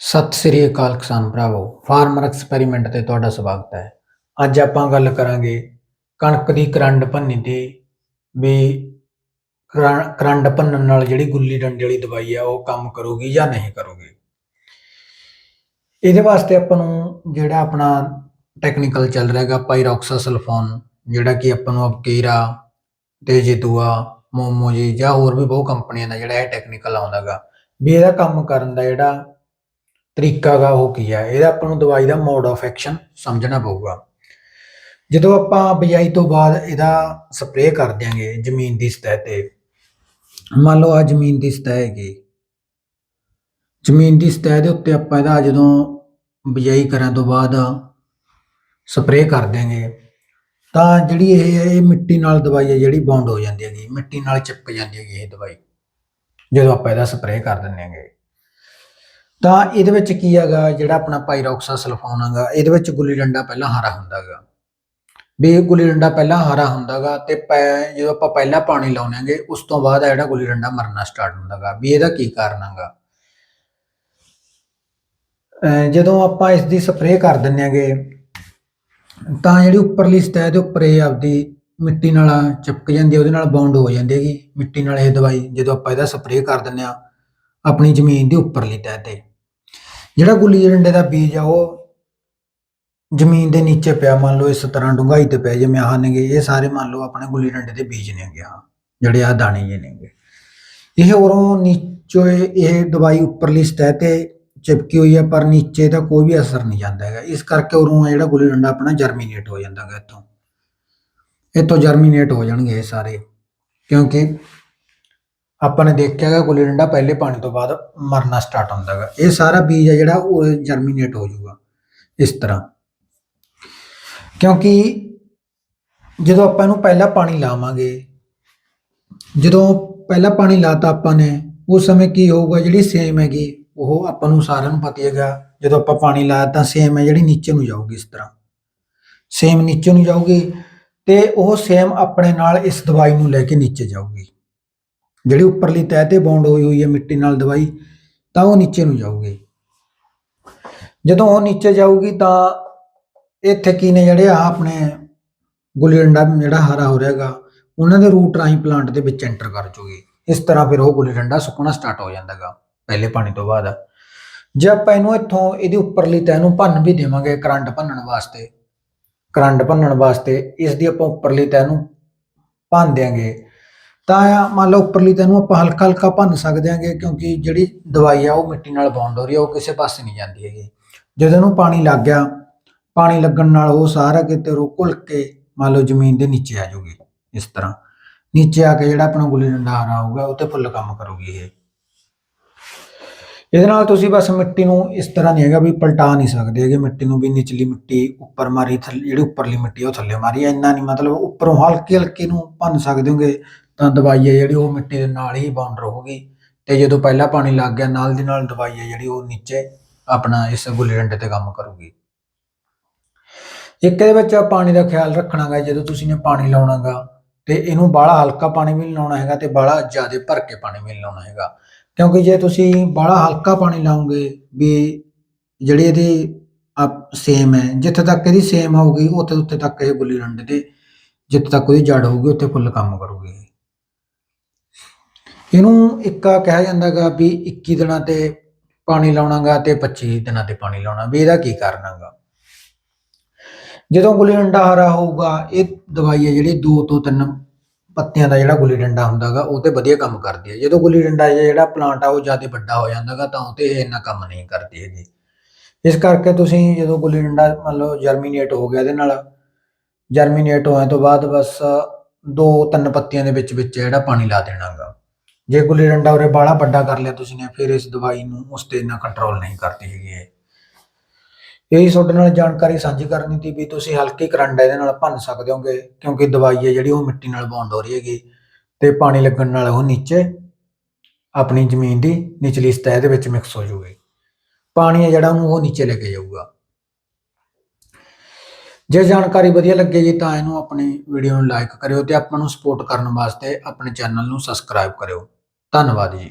ਸਤਿ ਸ੍ਰੀ ਅਕਾਲ ਕਿਸਾਨ ਭਰਾਵੋ farmer experiment ਤੇ ਤੁਹਾਡਾ ਸਵਾਗਤ ਹੈ। ਅੱਜ ਆਪਾਂ ਗੱਲ ਕਰਾਂਗੇ ਕਣਕ ਦੀ ਕਰੰਡ ਭੰਨੀ ਦੀ, ਵੀ ਕਰੰਡ ਭੰਨਣ ਨਾਲ ਜਿਹੜੀ ਗੁੱਲੀ ਡੰਡੇ ਵਾਲੀ ਦਵਾਈ ਆ, ਉਹ ਕੰਮ ਕਰੂਗੀ ਜਾਂ ਨਹੀਂ ਕਰੂਗੀ। ਇਹਦੇ ਵਾਸਤੇ ਆਪਾਂ ਨੂੰ ਜਿਹੜਾ ਆਪਣਾ ਟੈਕਨੀਕਲ ਚੱਲ ਰਿਹਾ ਹੈਗਾ ਪਾਈਰੋਕਸਾਸਲਫੋਨ ਜਿਹੜਾ ਕਿ ਆਪਾਂ ਨੂੰ ਅਪਕੀਰਾ ਤੇ ਜੇਤੂਆ ਮੋਮੋ ਜੀ ਜਾਂ ਹੋਰ ਵੀ ਬਹੁਤ ਕੰਪਨੀਆਂ ਦਾ ਜਿਹੜਾ ਇਹ ਟੈਕਨੀਕਲ ਆਉਂਦਾਗਾ ਵੀ ਇਹਦਾ ਕੰਮ ਕਰਨ ਦਾ ਜਿਹੜਾ ਤਰੀਕਾ ਗਾ ਉਹ ਕੀ ਹੈ ਇਹਦਾ ਆਪਾਂ ਨੂੰ ਦਵਾਈ ਦਾ ਮੋਡ ਆਫ ਐਕਸ਼ਨ ਸਮਝਣਾ ਪਊਗਾ। ਜਦੋਂ ਆਪਾਂ ਬਿਜਾਈ ਤੋਂ ਬਾਅਦ ਇਹਦਾ ਸਪਰੇਅ ਕਰ ਦਿਆਂਗੇ ਜ਼ਮੀਨ ਦੀ ਸਤਹ ਤੇ, ਮੰਨ ਲਓ ਆ ਜ਼ਮੀਨ ਦੀ ਸਤਹ ਹੈਗੀ। ਜ਼ਮੀਨ ਦੀ ਸਤਹ ਦੇ ਉੱਤੇ ਆਪਾਂ ਇਹਦਾ ਜਦੋਂ ਬਿਜਾਈ ਕਰਨ ਤੋਂ ਬਾਅਦ ਸਪਰੇਅ ਕਰ ਦਿਆਂਗੇ, ਤਾਂ ਜਿਹੜੀ ਇਹ ਇਹ ਮਿੱਟੀ ਨਾਲ ਦਵਾਈ ਹੈ ਜਿਹੜੀ ਬੌਂਡ ਹੋ ਜਾਂਦੀ ਹੈਗੀ, ਮਿੱਟੀ ਨਾਲ ਚਿਪਕ ਜਾਂਦੀ ਹੈਗੀ ਇਹ ਦਵਾਈ, ਜਦੋਂ ਆਪਾਂ ਇਹਦਾ ਸਪਰੇਅ ਕਰ ਦਿੰਦੇ ਹਾਂਗੇ। ਤਾਂ ਇਹਦੇ ਵਿੱਚ ਕੀ ਹੈਗਾ, ਜਿਹੜਾ ਆਪਣਾ ਪਾਈਰੋਕਸਾਸਲਫੋਨ ਹੈਗਾ, ਇਹਦੇ ਵਿੱਚ ਗੁੱਲੀ ਡੰਡਾ ਪਹਿਲਾਂ ਹਰਾ ਹੁੰਦਾਗਾ ਵੀ ਇਹ ਗੁੱਲੀ ਡੰਡਾ ਪਹਿਲਾਂ ਹਰਾ ਹੁੰਦਾਗਾ ਤੇ ਪੈ- ਜਦੋਂ ਆਪਾਂ ਪਹਿਲਾਂ ਪਾਣੀ ਲਾਉਣਾਂਗੇ ਉਸ ਤੋਂ ਬਾਅਦ ਆ ਜਿਹੜਾ ਗੁੱਲੀ ਡੰਡਾ ਮਰਨਾ ਸਟਾਰਟ ਹੁੰਦਾਗਾ ਵੀ ਇਹਦਾ ਕੀ ਕਾਰਨ ਹੈਗਾ? ਜਦੋਂ ਆਪਾਂ ਇਸ ਦੀ ਸਪਰੇਅ ਕਰ ਦਿੰਦੇ ਹਾਂਗੇ, ਤਾਂ ਜਿਹੜੀ ਉੱਪਰਲੀ ਸਤਹ ਦੇ ਉੱਪਰ ਇਹ ਆਪਦੀ ਮਿੱਟੀ ਨਾਲ ਚਿਪਕ ਜਾਂਦੀ ਹੈ ਉਹਦੇ ਨਾਲ ਬੌਂਡ ਹੋ ਜਾਂਦੀ ਹੈਗੀ। ਮਿੱਟੀ ਨਾਲ ਇਹ ਦਵਾਈ, ਜਦੋਂ ਆਪਾਂ ਇਹਦਾ ਸਪਰੇਅ ਕਰ ਦਿੰਦੇ ਆ ਆਪਣੀ ਜ਼ਮੀਨ ਦੀ ਉੱਪਰਲੀ ਤਹਿ ਤੇ। ਜਿਹੜਾ ਗੁੱਲੀ ਡੰਡੇ ਦਾ ਬੀਜ ਆ ਉਹ ਜ਼ਮੀਨ ਦੇ ਨੀਚੇ ਪਿਆ, ਮੰਨ ਲਓ ਇਸ ਤਰ੍ਹਾਂ ਡੂੰਘਾਈ ਤੇ ਪਿਆ, ਜਿਵੇਂ ਆਹ ਨੇਗੇ, ਇਹ ਸਾਰੇ ਮੰਨ ਲਓ ਆਪਣੇ ਗੁੱਲੀ ਡੰਡੇ ਦੇ ਬੀਜ ਨੇਗੇ ਆ ਜਿਹੜੇ ਆ ਦਾਣੇ ਜੇ ਨੇਗੇ। ਇਹ ਉਰੋਂ ਨੀਚੇ ਇਹ ਦਵਾਈ ਉੱਪਰਲੀ ਸਤਹ ਤੇ ਚਿਪਕੀ ਹੋਈ ਹੈ ਪਰ ਨੀਚੇ ਤਾਂ ਕੋਈ ਵੀ ਅਸਰ ਨਹੀਂ ਜਾਂਦਾ ਹੈਗਾ। ਇਸ ਕਰਕੇ ਉਰੋਂ ਜਿਹੜਾ ਗੁੱਲੀ ਡੰਡਾ ਆਪਣਾ ਜਰਮੀਨੇਟ ਹੋ ਜਾਂਦਾ ਹੈਗਾ ਇੱਥੋਂ। ਇੱਥੋਂ ਜਰਮੀਨੇਟ ਹੋ ਜਾਣਗੇ ਇਹ ਸਾਰੇ, ਕਿਉਂਕਿ ਆਪਾਂ ਨੇ ਦੇਖਿਆ ਹੈਗਾ ਗੁੱਲੀ ਡੰਡਾ ਪਹਿਲੇ ਪਾਣੀ ਤੋਂ ਬਾਅਦ ਮਰਨਾ ਸਟਾਰਟ ਹੁੰਦਾ ਹੈਗਾ। ਇਹ ਸਾਰਾ ਬੀਜ ਹੈ ਜਿਹੜਾ ਉਹ ਜਰਮੀਨੇਟ ਹੋ ਜਾਊਗਾ ਇਸ ਤਰ੍ਹਾਂ। ਕਿਉਂਕਿ ਜਦੋਂ ਆਪਾਂ ਇਹਨੂੰ ਪਹਿਲਾ ਪਾਣੀ ਲਾਵਾਂਗੇ, ਜਦੋਂ ਪਹਿਲਾ ਪਾਣੀ ਲਾਤਾ ਆਪਾਂ ਨੇ, ਉਸ ਸਮੇਂ ਕੀ ਹੋਊਗਾ, ਜਿਹੜੀ ਸੇਮ ਹੈਗੀ, ਉਹ ਆਪਾਂ ਨੂੰ ਸਾਰਿਆਂ ਨੂੰ ਪਤਾ ਹੈਗਾ। ਜਦੋਂ ਆਪਾਂ ਪਾਣੀ ਲਾਇਆ ਤਾਂ ਸੇਮ ਹੈ ਜਿਹੜੀ ਨੀਚੇ ਨੂੰ ਜਾਊਗੀ ਇਸ ਤਰ੍ਹਾਂ। ਸੇਮ ਨੀਚੇ ਨੂੰ ਜਾਊਗੀ ਤੇ ਉਹ ਸੇਮ ਆਪਣੇ ਨਾਲ ਇਸ ਦਵਾਈ ਨੂੰ ਲੈ ਕੇ ਨੀਚੇ ਜਾਊਗੀ। ਜਿਹੜੀ ਉੱਪਰਲੀ ਤਹਿ ਤੇ ਬੌਂਡ ਹੋਈ ਹੋਈ ਹੈ ਮਿੱਟੀ ਨਾਲ ਦਵਾਈ, ਤਾਂ ਉਹ ਨੀਚੇ ਨੂੰ ਜਾਊਗੀ। ਜਦੋਂ ਉਹ ਨੀਚੇ ਜਾਊਗੀ ਤਾਂ ਇੱਥੇ ਕੀ ਨੇ ਜਿਹੜੇ ਆ ਆਪਣੇ ਗੁੱਲੀ ਡੰਡਾ ਜਿਹੜਾ ਹਰਾ ਹੋ ਰਿਹਾਗਾ, ਉਹਨਾਂ ਦੇ ਰੂਟ ਰਾਹੀਂ ਪਲਾਂਟ ਦੇ ਵਿੱਚ ਐਂਟਰ ਕਰ ਜੂਗੀ। ਇਸ ਤਰ੍ਹਾਂ ਫਿਰ ਉਹ ਗੁੱਲੀ ਡੰਡਾ ਸੁੱਕਣਾ ਸਟਾਰਟ ਹੋ ਜਾਂਦਾਗਾ, ਪਹਿਲੇ ਪਾਣੀ ਤੋਂ ਬਾਅਦ। ਜੇ ਆਪਾਂ ਇਹਨੂੰ ਇੱਥੋਂ ਇਹਦੀ ਉੱਪਰਲੀ ਤਹਿ ਨੂੰ ਭੰਨ ਵੀ ਦੇਵਾਂਗੇ ਕਰੰਟ ਭੰਨਣ ਵਾਸਤੇ, ਕਰੰਟ ਭੰਨਣ ਵਾਸਤੇ ਇਸ ਦੀ ਆਪਾਂ ਉੱਪਰਲੀ ਤਹਿ ਨੂੰ ਭੰਨ ਦਿਆਂਗੇ। ਤਾਂ ਮੰਨ ਲਓ ਉੱਪਰਲੀ ਤਹਿ ਆਪਾਂ ਹਲਕਾ ਹਲਕਾ ਭੰਨ ਸਕਦੇ ਹਾਂਗੇ, ਕਿਉਂਕਿ ਜਿਹੜੀ ਦਵਾਈ ਆ ਉਹ ਮਿੱਟੀ ਨਾਲ ਬੌਂਡ ਹੋ ਰਹੀ ਆ, ਉਹ ਕਿਸੇ ਪਾਸੇ ਨਹੀਂ ਜਾਂਦੀ ਹੈਗੀ। ਜਦੋਂ ਇਹਨੂੰ ਪਾਣੀ ਲੱਗ ਗਿਆ, ਪਾਣੀ ਲੱਗਣ ਨਾਲ ਉਹ ਸਾਰਾ ਕਿਤੇ ਰੋ ਘੁਲ ਕੇ ਮੰਨ ਲਓ ਜ਼ਮੀਨ ਦੇ ਨੀਚੇ ਆ ਜਾਊਗੀ ਇਸ ਤਰ੍ਹਾਂ। ਨੀਚੇ ਆ ਕੇ ਜਿਹੜਾ ਆਪਣਾ ਗੁੱਲੀ ਡੰਡਾ ਹਰਾ ਹੋਊਗਾ, ਉਹ ਤੇ ਫੁੱਲ ਕੰਮ ਕਰੂਗੀ ਇਹ। ਇਹਦੇ ਨਾਲ ਤੁਸੀਂ ਬਸ ਮਿੱਟੀ ਨੂੰ ਇਸ ਤਰ੍ਹਾਂ ਨਹੀਂ ਹੈਗਾ ਵੀ ਪਲਟਾ ਨਹੀਂ ਸਕਦੇ ਹੈਗੇ, ਮਿੱਟੀ ਨੂੰ ਵੀ ਨਿਚਲੀ ਮਿੱਟੀ ਉੱਪਰ ਮਾਰੀ, ਥੱਲੇ ਜਿਹੜੀ ਉੱਪਰਲੀ ਮਿੱਟੀ ਉਹ ਥੱਲੇ ਮਾਰੀ ਇੰਨਾ ਨਹੀਂ ਮਤਲਬ ਉੱਪਰੋਂ ਹਲਕੀ ਹਲਕੀ ਨੂੰ ਭੰਨ ਸਕਦੇ ਹੋਗੇ ਤਾਂ ਦਵਾਈ ਹੈ ਜਿਹੜੀ ਉਹ ਮਿੱਟੀ ਦੇ ਨਾਲ ਹੀ ਬਾਉਂਡ ਰਹੂਗੀ ਤੇ ਜਦੋਂ ਪਹਿਲਾ ਪਾਣੀ ਲੱਗ ਗਿਆ, ਨਾਲ ਦੀ ਨਾਲ ਦਵਾਈ ਹੈ ਜਿਹੜੀ ਉਹ ਨੀਚੇ ਆਪਣਾ ਇਸ ਗੁੱਲੀ ਡੰਡੇ ਤੇ ਕੰਮ ਕਰੂਗੀ। ਇੱਕ ਇਹਦੇ ਵਿੱਚ ਪਾਣੀ ਦਾ ਖਿਆਲ ਰੱਖਣਾਗਾ, ਜਦੋਂ ਤੁਸੀਂ ਨੇ ਪਾਣੀ ਲਾਉਣਾਗਾ ਤੇ ਇਹਨੂੰ ਬਾਹਲਾ ਹਲਕਾ ਪਾਣੀ ਵੀ ਲਾਉਣਾ ਹੈਗਾ ਤੇ ਬਾਹਲਾ ਜ਼ਿਆਦਾ ਭਰ ਕੇ ਪਾਣੀ ਵੀ ਲਾਉਣਾ ਹੈਗਾ। ਕਿਉਂਕਿ ਜੇ ਤੁਸੀਂ ਬਾਹਲਾ ਹਲਕਾ ਪਾਣੀ ਲਾਉਂਗੇ ਵੀ ਜਿਹੜੀ ਇਹਦੀ ਸੇਮ ਹੈ, ਜਿੱਥੇ ਤੱਕ ਇਹਦੀ ਸੇਮ ਹੋਊਗੀ ਉੱਥੇ ਉੱਥੇ ਤੱਕ ਇਹ ਗੁੱਲੀ ਡੰਡੇ ਤੇ ਜਿੱਥੇ ਤੱਕ ਉਹਦੀ ਜੜ ਹੋਊਗੀ, ਉੱਥੇ ਫੁੱਲ ਕੰਮ ਕਰੂਗੀ। ਇਹਨੂੰ ਇੱਕਾ ਕਿਹਾ ਜਾਂਦਾਗਾ ਵੀ 21 ਦਿਨਾਂ ਤੇ ਪਾਣੀ ਲਾਉਣਾਗਾ ਤੇ 25 ਦਿਨਾਂ ਤੇ ਪਾਣੀ ਲਾਉਣਾ, ਵੀ ਇਹਦਾ ਕੀ ਕਾਰਨ ਹੈਗਾ? ਜਦੋਂ ਗੁੱਲੀ ਡੰਡਾ ਹਰਾ ਹੋਊਗਾ, ਇਹ ਦਵਾਈ ਹੈ ਜਿਹੜੀ ਦੋ ਤੋਂ ਤਿੰਨ ਪੱਤਿਆਂ ਦਾ ਜਿਹੜਾ ਗੁੱਲੀ ਡੰਡਾ ਹੁੰਦਾਗਾ, ਉਹ ਤੇ ਵਧੀਆ ਕੰਮ ਕਰਦੀ ਹੈ। ਜਦੋਂ ਗੁੱਲੀ ਡੰਡਾ ਜਿਹੜਾ ਪਲਾਂਟ ਆ, ਉਹ ਜ਼ਿਆਦਾ ਵੱਡਾ ਹੋ ਜਾਂਦਾਗਾ, ਤਾਂ ਉਹ ਤੇ ਇਹ ਇੰਨਾ ਕੰਮ ਨਹੀਂ ਕਰਦੀ ਹੈਗੀ। ਇਸ ਕਰਕੇ ਤੁਸੀਂ ਜਦੋਂ ਗੁੱਲੀ ਡੰਡਾ ਮੰਨ ਲਓ ਜਰਮੀਨੇਟ ਹੋ ਗਿਆ ਇਹਦੇ ਨਾਲ ਜਰਮੀਨੇਟ ਹੋਣ ਤੋਂ ਬਾਅਦ ਬਸ ਦੋ ਤਿੰਨ ਪੱਤੀਆਂ ਦੇ ਵਿੱਚ ਵਿੱਚ ਜਿਹੜਾ ਪਾਣੀ ਲਾ ਦੇਣਾਗਾ। ਜੇ ਗੁੱਲੀ ਡੰਡਾ ਉਰੇ ਬਾਹਲਾ ਵੱਡਾ ਕਰ ਲਿਆ ਤੁਸੀਂ ਨੇ, ਫਿਰ ਇਸ ਦਵਾਈ ਨੂੰ ਉਸ ਤੇ ਇੰਨਾ ਕੰਟਰੋਲ ਨਹੀਂ ਕਰਦੀ ਹੈਗੀ ਇਹ। ਇਹੀ ਤੁਹਾਡੇ ਨਾਲ ਜਾਣਕਾਰੀ ਸਾਂਝੀ ਕਰਨੀ ਸੀ ਵੀ ਤੁਸੀਂ ਹਲਕੀ ਕਰੰਟ ਇਹਦੇ ਨਾਲ ਭੰਨ ਸਕਦੇ ਹੋਗੇ, ਕਿਉਂਕਿ ਦਵਾਈ ਹੈ ਜਿਹੜੀ ਉਹ ਮਿੱਟੀ ਨਾਲ ਬੌਂਡ ਹੋ ਰਹੀ ਹੈਗੀ ਤੇ ਪਾਣੀ ਲੱਗਣ ਨਾਲ ਉਹ ਨੀਚੇ ਆਪਣੀ ਜ਼ਮੀਨ ਦੀ ਨਿਚਲੀ ਸਤਹ ਦੇ ਵਿੱਚ ਮਿਕਸ ਹੋ ਜਾਊਗੀ। ਪਾਣੀ ਹੈ ਜਿਹੜਾ ਉਹਨੂੰ ਉਹ ਨੀਚੇ ਲੈ ਕੇ ਜਾਊਗਾ। ਜੇ ਜਾਣਕਾਰੀ ਵਧੀਆ ਲੱਗੇ ਜੀ ਤਾਂ ਇਹਨੂੰ ਆਪਣੀ ਵੀਡੀਓ ਨੂੰ ਲਾਈਕ ਕਰਿਓ ਤੇ ਆਪਾਂ ਨੂੰ ਸਪੋਰਟ ਕਰਨ ਵਾਸਤੇ ਆਪਣੇ ਚੈਨਲ ਨੂੰ ਸਬਸਕ੍ਰਾਈਬ ਕਰਿਓ। ਧੰਨਵਾਦ ਜੀ।